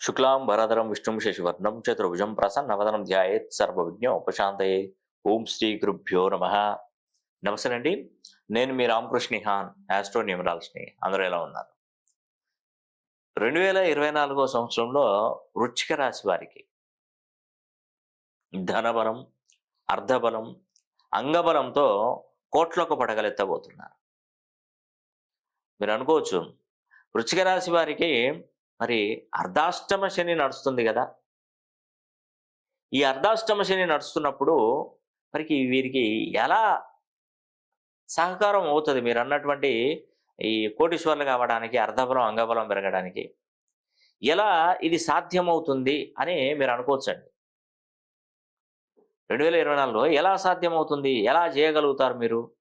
శుక్లాం వరదరం విష్ణుం శశివర్ణం చతుర్భుజం ప్రసన్నవదనం ధ్యాయేత్ సర్వవిజ్ఞ ఉపశాంతయే. ఓం శ్రీ గురుభ్యో నమ. నమస్తే అండి. నేను మీ రామకృష్ణ హాన్ ఆస్ట్రో న్యూమరాల్స్ని అందరూ ఎలా ఉన్నారు? రెండు వేల ఇరవై నాలుగో సంవత్సరంలో వృచ్చిక రాశి వారికి ధనబలం అర్ధబలం అంగబలంతో కోట్లకు పడగలెత్తబోతున్నారు. మీరు అనుకోవచ్చు వృచ్చిక రాశి వారికి మరి అర్ధాష్టమ శని నడుస్తుంది కదా. ఈ అర్ధాష్టమ శని నడుస్తున్నప్పుడు మరికి వీరికి ఎలా సహకారం అవుతుంది? మీరు అన్నటువంటి ఈ కోటీశ్వర్లు కావడానికి అర్ధబలం అంగబలం పెరగడానికి ఎలా ఇది సాధ్యమవుతుంది అని మీరు అనుకోవచ్చండి. రెండు వేల ఇరవై నాలుగులో ఎలా సాధ్యమవుతుంది? ఎలా చేయగలుగుతారు మీరు?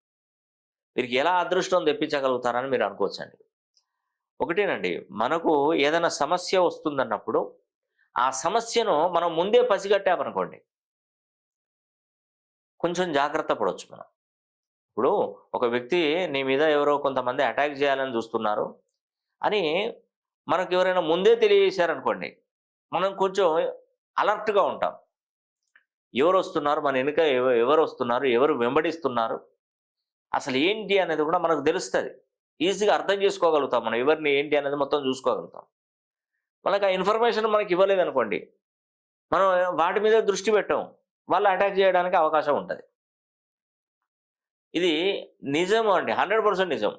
వీరికి ఎలా అదృష్టం తెప్పించగలుగుతారని మీరు అనుకోవచ్చండి. ఒకటేనండి. మనకు ఏదైనా సమస్య వస్తుందన్నప్పుడు ఆ సమస్యను మనం ముందే పసిగట్టామనుకోండి. కొంచెం జాగ్రత్త పడవచ్చు మనం. ఇప్పుడు ఒక వ్యక్తి నీ మీద ఎవరో కొంతమంది అటాక్ చేయాలని చూస్తున్నారు అని మనకు ఎవరైనా ముందే తెలియజేశారనుకోండి మనం కొంచెం అలర్ట్గా ఉంటాం. ఎవరు వస్తున్నారు మన వెనుక ఎవరు వస్తున్నారు ఎవరు వెంబడిస్తున్నారు? అసలు ఏంటి అనేది కూడా మనకు తెలుస్తుంది. ఈజీగా అర్థం చేసుకోగలుగుతాం మనం. ఎవరిని ఏంటి అనేది మొత్తం చూసుకోగలుగుతాం. మనకు ఆ ఇన్ఫర్మేషన్ మనకి ఇవ్వలేదు అనుకోండి మనం వాటి మీద దృష్టి పెట్టాం వాళ్ళు అటాక్ చేయడానికి అవకాశం ఉంటుంది. ఇది నిజం అండి హండ్రెడ్ పర్సెంట్ నిజం.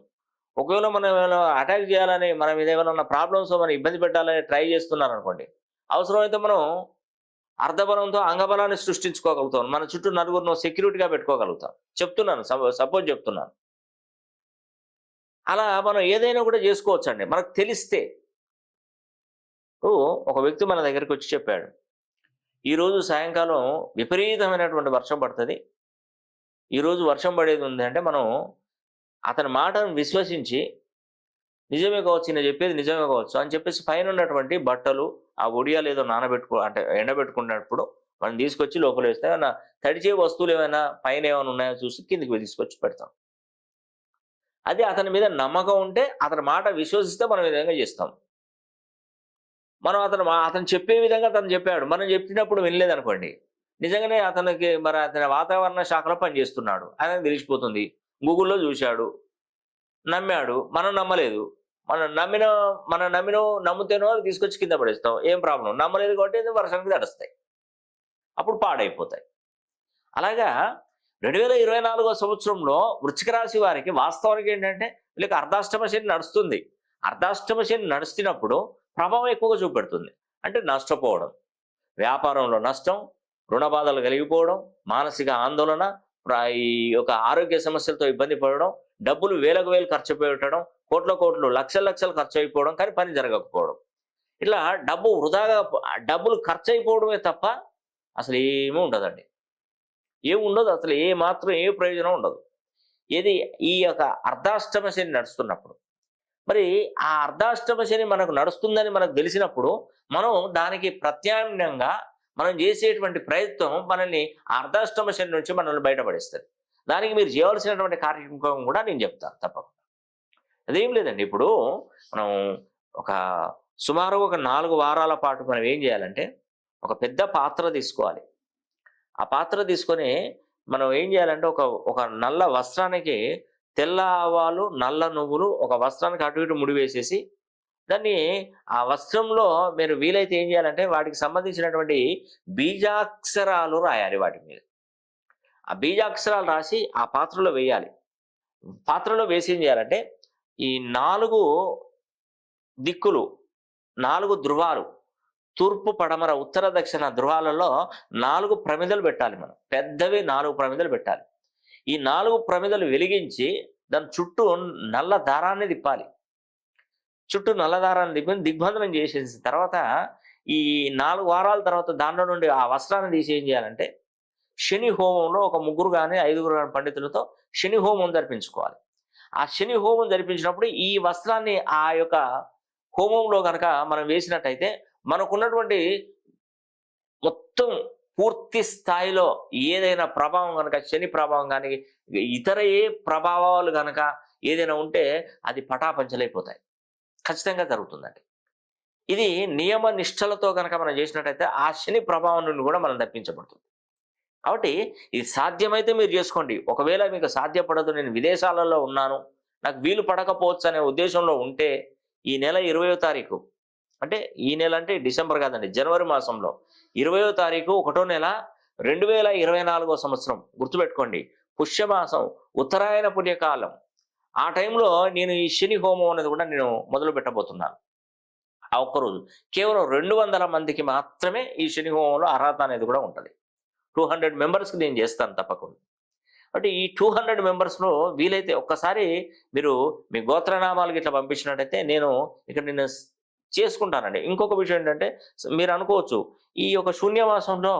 ఒకవేళ మనం ఏమైనా అటాక్ చేయాలని మన మీద ఏమైనా ప్రాబ్లమ్స్ మనం ఇబ్బంది పెట్టాలని ట్రై చేస్తున్నారు అనుకోండి అవసరమైతే మనం అర్ధబలంతో అంగబలాన్ని సృష్టించుకోగలుగుతాం. మన చుట్టూ నలుగురిని సెక్యూరిటీగా పెట్టుకోగలుగుతాం. చెప్తున్నాను సపోజ్ చెప్తున్నాను. అలా మనం ఏదైనా కూడా చేసుకోవచ్చండి. మనకు తెలిస్తే. ఒక వ్యక్తి మన దగ్గరికి వచ్చి చెప్పాడు. ఈరోజు సాయంకాలం విపరీతమైనటువంటి వర్షం పడుతుంది. ఈరోజు వర్షం పడేది ఉంది అంటే మనం అతని మాటను విశ్వసించి నిజమే కావచ్చు నేను చెప్పేది నిజమే కావచ్చు అని చెప్పేసి పైన ఉన్నటువంటి బట్టలు ఆ ఒడియాలు ఏదో నానబెట్టుకో అంటే ఎండబెట్టుకున్నప్పుడు మనం తీసుకొచ్చి లోపల వేస్తే ఏమైనా తడిచే వస్తువులు ఏమైనా పైన ఏమైనా ఉన్నాయో చూసి కిందికి తీసుకొచ్చి పెడతాం. అది అతని మీద నమ్మకం ఉంటే అతని మాట విశ్వసిస్తే మనం ఈ విధంగా చేస్తాం. మనం అతను అతను చెప్పే విధంగా అతను చెప్పాడు. మనం చెప్పినప్పుడు వినలేదనుకోండి. నిజంగానే అతనికి మరి అతని వాతావరణ శాఖలో పనిచేస్తున్నాడు ఆయన తెలిసిపోతుంది. గూగుల్లో చూశాడు. నమ్మాడు. మనం నమ్మలేదు. మనం నమ్మిన మనం నమ్మిన నమ్ముతేనో అది తీసుకొచ్చి కింద పడేస్తాం. ఏం ప్రాబ్లం? నమ్మలేదు కాబట్టి వర్షానికి తడుస్తాయి. అప్పుడు పాడైపోతాయి. అలాగా రెండు వేల ఇరవై నాలుగో సంవత్సరంలో వృచ్చిక రాశి వారికి వాస్తవానికి ఏంటంటే వీళ్ళకి అర్ధాష్టమ శని నడుస్తుంది. అర్ధాష్టమ శని నడుస్తున్నప్పుడు ప్రభావం ఎక్కువగా చూపెడుతుంది. అంటే నష్టపోవడం వ్యాపారంలో నష్టం రుణ బాధలు కలిగిపోవడం మానసిక ఆందోళన ఈ యొక్క ఆరోగ్య సమస్యలతో ఇబ్బంది పడడం డబ్బులు వేలకు వేలు ఖర్చు పెట్టడం కోట్ల కోట్లు లక్షల లక్షలు ఖర్చు అయిపోవడం కానీ పని జరగకపోవడం. ఇట్లా డబ్బు వృధాగా డబ్బులు ఖర్చు అయిపోవడమే తప్ప అసలు ఏమీ ఉండదండి. ఏమి ఉండదు అసలు ఏ మాత్రం ఏ ప్రయోజనం ఉండదు. ఇది ఈ యొక్క అర్ధాష్టమ శని నడుస్తున్నప్పుడు. మరి ఆ అర్ధాష్టమ శని మనకు నడుస్తుందని మనకు తెలిసినప్పుడు మనం దానికి ప్రత్యామ్నాయంగా మనం చేసేటువంటి ప్రయత్నం మనల్ని అర్ధాష్టమ శని నుంచి మనల్ని బయటపడేస్తుంది. దానికి మీరు చేయవలసినటువంటి కార్యక్రమం కూడా నేను చెప్తాను తప్పకుండా. అదేం లేదండి ఇప్పుడు మనం ఒక సుమారు ఒక నాలుగు వారాల పాటు మనం ఏం చేయాలంటే ఒక పెద్ద పాత్ర తీసుకోవాలి. ఆ పాత్ర తీసుకొని మనం ఏం చేయాలంటే ఒక ఒక నల్ల వస్త్రానికి తెల్ల ఆవాలు నల్ల నువ్వులు ఒక వస్త్రానికి అటు ఇటు ముడి వేసేసి దాన్ని ఆ వస్త్రంలో మీరు వీలైతే ఏం చేయాలంటే వాటికి సంబంధించినటువంటి బీజాక్షరాలు రాయాలి వాటి మీద. ఆ బీజాక్షరాలు రాసి ఆ పాత్రలో వేయాలి. పాత్రలో వేసి ఏం చేయాలంటే ఈ నాలుగు దిక్కులు నాలుగు ధృవాలు తూర్పు పడమర ఉత్తర దక్షిణ ధృవాలలో నాలుగు ప్రమిదలు పెట్టాలి మనం. పెద్దవి నాలుగు ప్రమిదలు పెట్టాలి. ఈ నాలుగు ప్రమిదలు వెలిగించి దాని చుట్టూ నల్ల దారాన్ని తిప్పాలి. చుట్టూ నల్ల దారాన్ని తిప్పి దిగ్బంధనం చేసేసిన తర్వాత ఈ నాలుగు వారాల తర్వాత దాంట్లో నుండి ఆ వస్త్రాన్ని తీసి ఏం చేయాలంటే శని హోమంలో ఒక ముగ్గురు కానీ ఐదుగురు కానీ పండితులతో శని హోమం జరిపించుకోవాలి. ఆ శని హోమం జరిపించినప్పుడు ఈ వస్త్రాన్ని ఆ యొక్క హోమంలో కనుక మనం వేసినట్టయితే మనకున్నటువంటి మొత్తం పూర్తి స్థాయిలో ఏదైనా ప్రభావం కనుక శని ప్రభావం కానీ ఇతర ఏ ప్రభావాలు కనుక ఏదైనా ఉంటే అది పటాపంచలైపోతాయి. ఖచ్చితంగా జరుగుతుందండి. ఇది నియమ నిష్టలతో కనుక మనం చేసినట్టయితే ఆ శని ప్రభావం నుండి కూడా మనం తప్పించబడుతుంది. కాబట్టి ఇది సాధ్యమైతే మీరు చేసుకోండి. ఒకవేళ మీకు సాధ్యపడదు నేను విదేశాలలో ఉన్నాను నాకు వీలు పడకపోవచ్చు అనే ఉద్దేశంలో ఉంటే ఈ నెల ఇరవయో తారీఖు అంటే ఈ నెల అంటే డిసెంబర్ కాదండి జనవరి మాసంలో. ఇరవయో తారీఖు ఒకటో నెల రెండు వేల ఇరవై నాలుగో సంవత్సరం. గుర్తుపెట్టుకోండి పుష్యమాసం ఉత్తరాయణ పుణ్యకాలం. ఆ టైంలో నేను ఈ శని హోమం అనేది కూడా నేను మొదలు పెట్టబోతున్నాను. ఆ ఒక్కరోజు. కేవలం రెండు వందల మందికి మాత్రమే ఈ శని హోమంలో అర్హత అనేది కూడా ఉంటుంది. టూ హండ్రెడ్ మెంబర్స్కి నేను చేస్తాను తప్పకుండా. అంటే ఈ టూ హండ్రెడ్ మెంబర్స్లో వీలైతే ఒక్కసారి మీరు మీ గోత్రనామాలకి ఇట్లా పంపించినట్టయితే నేను ఇక్కడ నేను చేసుకుంటారండి. చేసుకుంటానండి ఇంకొక విషయం ఏంటంటే మీరు అనుకోవచ్చు ఈ యొక్క శూన్యమాసంలో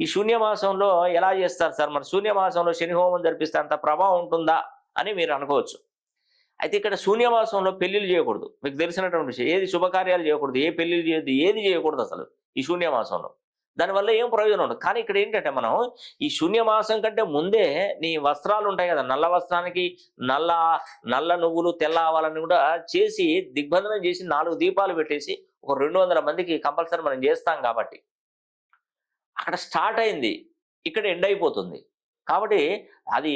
ఈ శూన్యమాసంలో ఎలా చేస్తారు సార్? మరి శూన్యమాసంలో శని హోమం జరిపిస్తే అంత ప్రభావం ఉంటుందా అని మీరు అనుకోవచ్చు. అయితే ఇక్కడ శూన్యమాసంలో పెళ్ళిళ్ళు చేయకూడదు. మీకు తెలిసినటువంటి విషయం ఏది శుభకార్యాలు చేయకూడదు ఏ పెళ్ళిళ్ళు చేయదు ఏది చేయకూడదు అసలు ఈ శూన్యమాసంలో దానివల్ల ఏం ప్రయోజనం ఉండదు. కానీ ఇక్కడ ఏంటంటే మనం ఈ శూన్యమాసం కంటే ముందే నీ వస్త్రాలు ఉంటాయి కదా నల్ల వస్త్రానికి నల్ల నల్ల నువ్వులు తెల్ల ఆవాలని కూడా చేసి దిగ్బంధనం చేసి నాలుగు దీపాలు పెట్టేసి ఒక రెండు వందల మందికి కంపల్సరీ మనం చేస్తాం కాబట్టి అక్కడ స్టార్ట్ అయింది. ఇక్కడ ఎండ్ అయిపోతుంది. కాబట్టి అది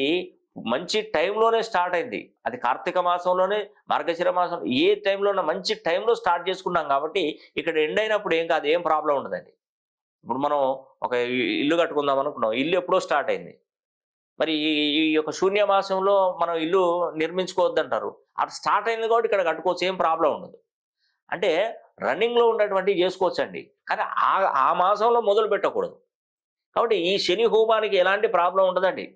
మంచి టైంలోనే స్టార్ట్ అయింది. అది కార్తీక మాసంలోనే మార్గశిర మాసం ఏ టైంలో మంచి టైంలో స్టార్ట్ చేసుకున్నాం కాబట్టి ఇక్కడ ఎండ్ అయినప్పుడు ఏం కాదు ఏం ప్రాబ్లం ఉండదండి. ఇప్పుడు మనం ఒక ఇల్లు కట్టుకుందాం అనుకున్నాం. ఇల్లు ఎప్పుడో స్టార్ట్ అయింది. మరి ఈ ఈ యొక్క శూన్య మాసంలో మనం ఇల్లు నిర్మించుకోవద్దంటారు. అటు స్టార్ట్ అయింది కాబట్టి ఇక్కడ కట్టుకోవచ్చు. ఏం ప్రాబ్లం ఉండదు. అంటే రన్నింగ్లో ఉన్నటువంటివి చేసుకోవచ్చండి. కానీ ఆ ఆ మాసంలో మొదలు పెట్టకూడదు కాబట్టి ఈ శని హోమానికి ఎలాంటి ప్రాబ్లం ఉండదండి.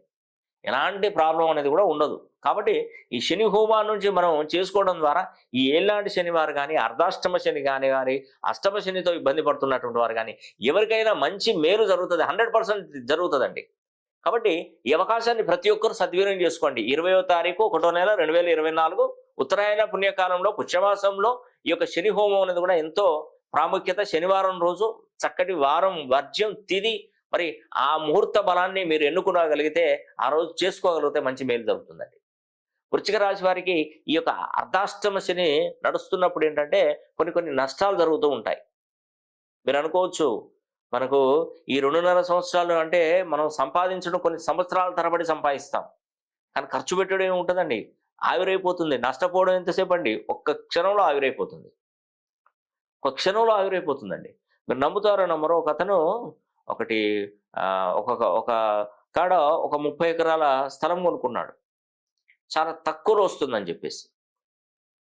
ఎలాంటి ప్రాబ్లం అనేది కూడా ఉండదు. కాబట్టి ఈ శని హోమాన్ నుంచి మనం చేసుకోవడం ద్వారా ఈ ఏళ్ళనాటి శనివారు కానీ అర్ధాష్టమ శని కానీ కానీ అష్టమ శనితో ఇబ్బంది పడుతున్నటువంటి వారు కానీ ఎవరికైనా మంచి మేలు జరుగుతుంది. హండ్రెడ్ పర్సెంట్ జరుగుతుందండి. కాబట్టి ఈ అవకాశాన్ని ప్రతి ఒక్కరు సద్వినియోగం చేసుకోండి. ఇరవయో తారీఖు ఒకటో నెల రెండు వేల ఇరవై నాలుగు ఉత్తరాయణ పుణ్యకాలంలో పుష్యమాసంలో ఈ యొక్క శని హోమం అనేది కూడా ఎంతో ప్రాముఖ్యత. శనివారం రోజు చక్కటి వారం వర్జ్యం తిది మరి ఆ ముహూర్త బలాన్ని మీరు ఎన్నుకోగలిగితే ఆ రోజు చేసుకోగలిగితే మంచి మేలు జరుగుతుందండి. వృచ్చిక రాశి వారికి ఈ యొక్క అర్ధాష్టమ శని నడుస్తున్నప్పుడు ఏంటంటే కొన్ని కొన్ని నష్టాలు జరుగుతూ ఉంటాయి. మీరు అనుకోవచ్చు మనకు ఈ రెండున్నర సంవత్సరాలు అంటే మనం సంపాదించడం కొన్ని సంవత్సరాల తరబడి సంపాదిస్తాం. కానీ ఖర్చు పెట్టడం ఏముంటుందండి ఆవిరైపోతుంది. నష్టపోవడం ఎంతసేపు అండి? ఒక్క క్షణంలో ఆవిరైపోతుంది. ఒక క్షణంలో ఆవిరైపోతుందండి. మీరు నమ్ముతారో నమ్మరో ఒక అతను ఒకటి ఒక ఒక కాడ ఒక ముప్పై ఎకరాల స్థలం కొనుక్కున్నాడు. చాలా తక్కువలో వస్తుందని చెప్పేసి.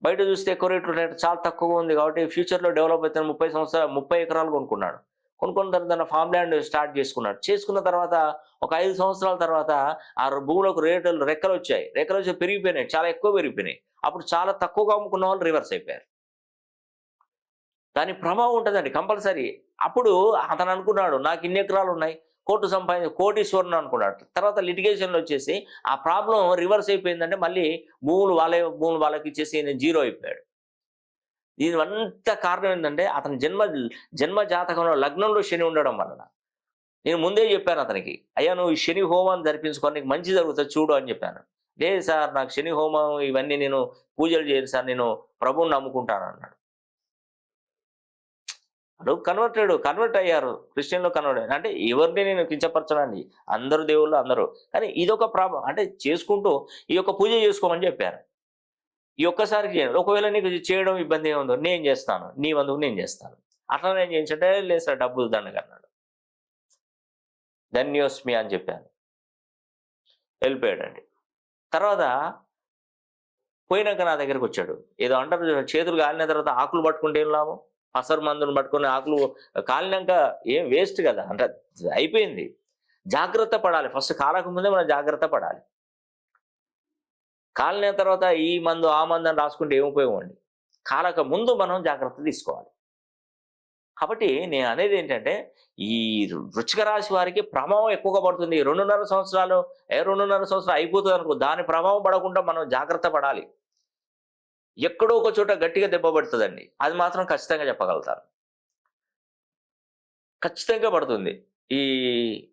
బయట చూస్తే ఎక్కువ రేట్లు రేటు చాలా తక్కువగా ఉంది కాబట్టి ఫ్యూచర్లో డెవలప్ అవుతున్న ముప్పై సంవత్సరాలు ముప్పై ఎకరాలు కొనుక్కున్నాడు. కొనుక్కున్న తర్వాత తన ఫామ్ ల్యాండ్ స్టార్ట్ చేసుకున్నాడు. చేసుకున్న తర్వాత ఒక ఐదు సంవత్సరాల తర్వాత ఆ భూములకు రేట్లు రెక్కలు వచ్చాయి. రెక్కలు వచ్చి పెరిగిపోయినాయి. చాలా ఎక్కువ పెరిగిపోయినాయి. అప్పుడు చాలా తక్కువగా అమ్ముకున్న వాళ్ళు రివర్స్ అయిపోయారు. దాని ప్రభావం ఉంటుందండి కంపల్సరీ. అప్పుడు అతను అనుకున్నాడు నాకు ఇన్ని ఎకరాలు ఉన్నాయి కోర్టు సంపాదించి కోటీశ్వరుని అనుకున్నాడు. తర్వాత లిటిగేషన్లో వచ్చేసి ఆ ప్రాబ్లం రివర్స్ అయిపోయిందంటే మళ్ళీ భూములు వాళ్ళే భూములు వాళ్ళకి ఇచ్చేసి నేను జీరో అయిపోయాడు. దీని అంత కారణం ఏంటంటే అతని జన్మ జన్మ జాతకంలో లగ్నంలో శని ఉండడం వలన. నేను ముందే చెప్పాను అతనికి అయ్యా నువ్వు ఈ శని హోమాన్ని జరిపించుకోవడానికి మంచి జరుగుతుంది చూడు అని చెప్పాను. లేదు సార్ నాకు శని హోమం ఇవన్నీ నేను పూజలు చేయను సార్ నేను ప్రభువుని నమ్ముకుంటాను అన్నాడు. అడు కన్వర్టెడ్ కన్వర్ట్ అయ్యారు. క్రిస్టియన్లో కన్వర్ట్ అయ్యారు. అంటే ఎవరిని నేను కించపరచనండి అందరు దేవుళ్ళు అందరూ. కానీ ఇదొక ప్రాబ్లం. అంటే చేసుకుంటూ ఈ యొక్క పూజ చేసుకోమని చెప్పారు. ఈ ఒక్కసారికి చేయండి. ఒకవేళ నీకు చేయడం ఇబ్బంది ఏముందో నేను చేస్తాను. నీ వందుకు నేను చేస్తాను. అట్లా నేను చేయించంటే లేదు సార్ డబ్బులు దండకన్నాడు ధన్యోస్మి అని చెప్పాను. వెళ్ళిపోయాడండి తర్వాత పోయినాక నా దగ్గరకు వచ్చాడు. ఏదో అంటారు చేతులు కాలిన తర్వాత ఆకులు పట్టుకుంటే ఏం లాభం? అసరు మందుని పట్టుకుని ఆకులు కాలినాక ఏం వేస్ట్ కదా? అంటే అయిపోయింది. జాగ్రత్త పడాలి. ఫస్ట్ కాలక ముందే మనం జాగ్రత్త పడాలి. కాలిన తర్వాత ఈ మందు ఆ మందు అని రాసుకుంటే ఏం ఉపయోగం అండి? కాలక ముందు మనం జాగ్రత్త తీసుకోవాలి. కాబట్టి నేను అనేది ఏంటంటే ఈ వృచ్చిక రాశి వారికి ప్రభావం ఎక్కువగా పడుతుంది. రెండున్నర సంవత్సరాలు ఏ రెండున్నర సంవత్సరాలు అయిపోతుంది అనుకో దాని ప్రభావం పడకుండా మనం జాగ్రత్త పడాలి. ఎక్కడో ఒక చోట గట్టిగా దెబ్బ పడుతుందండి. అది మాత్రం ఖచ్చితంగా చెప్పగలుగుతాను. ఖచ్చితంగా పడుతుంది. ఈ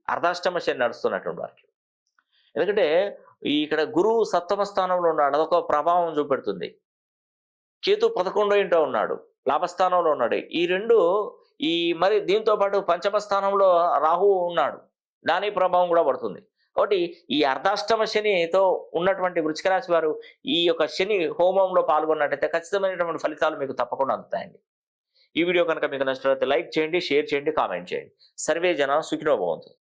అర్ధాష్టమ శని నడుస్తున్నటువంటి వారికి. ఎందుకంటే ఈ ఇక్కడ గురువు సప్తమ స్థానంలో ఉన్నాడు. అదొక ప్రభావం చూపెడుతుంది. కేతు పదకొండో ఇంటో ఉన్నాడు. లాభస్థానంలో ఉన్నాడు. ఈ రెండు ఈ మరి దీంతో పాటు పంచమ స్థానంలో రాహు ఉన్నాడు. దాని ప్రభావం కూడా పడుతుంది. కాబట్టి ఈ అర్ధాష్టమ శనితో ఉన్నటువంటి వృచ్చిక రాశి వారు ఈ యొక్క శని హోమంలో పాల్గొన్నట్టయితే ఖచ్చితమైనటువంటి ఫలితాలు మీకు తప్పకుండా అందుతాయండి. ఈ వీడియో కనుక మీకు నచ్చినట్లయితే లైక్ చేయండి షేర్ చేయండి కామెంట్ చేయండి. సర్వే జనం సుఖినోభవంతు